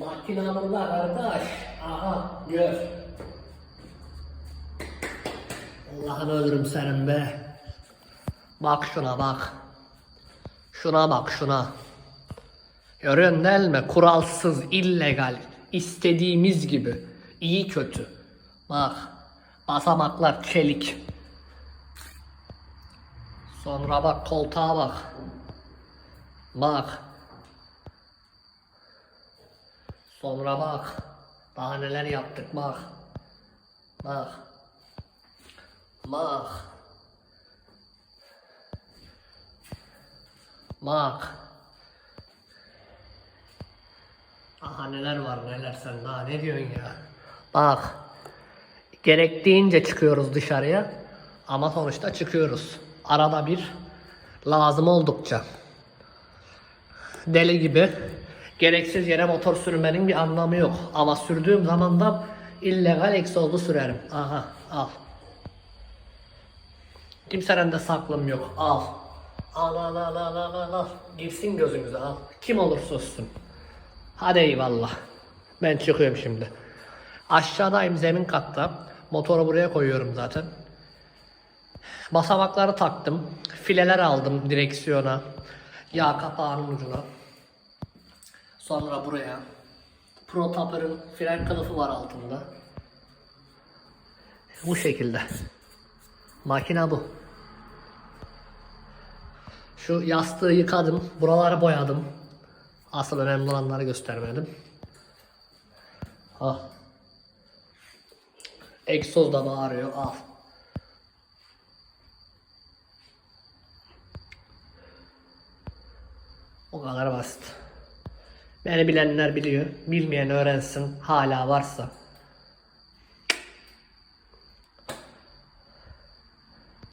Makina burada kardeş. Aha gör. Allah'ını ölürüm senin be. Bak şuna bak. Şuna bak şuna. Görüyorsun değil mi? Kuralsız, illegal. istediğimiz gibi. İyi kötü. Bak. Basamaklar çelik. Sonra bak koltuğa bak. Bak. Sonra bak. Daha neler yaptık bak. Bak. Bak. Bak. Aha neler var neler sen daha ne diyorsun ya. Bak. Gerektiğince çıkıyoruz dışarıya. Ama sonuçta çıkıyoruz. Arada bir lazım oldukça. Deli gibi gereksiz yere motor sürmenin bir anlamı yok. Ama sürdüğüm zaman da illegal egzozlu sürerim. Aha al. Kimsenin de saklım yok. Al. Al al al al al al al. Girsin gözünüze al. Kim olursa olsun. Hadi eyvallah. Ben çıkıyorum şimdi. Aşağıdayım zemin katta. Motoru buraya koyuyorum zaten. Basamakları taktım. Fileler aldım direksiyona. Yağ kapağının ucuna. Sonra buraya. Pro Tapper'ın fren kılıfı var altında. Bu şekilde. Makina bu. Şu yastığı yıkadım. Buraları boyadım. Asıl önemli olanları göstermedim. Ah. Egzoz da bağırıyor. Al. O kadar basit. Beni bilenler biliyor. Bilmeyen öğrensin. Hala varsa.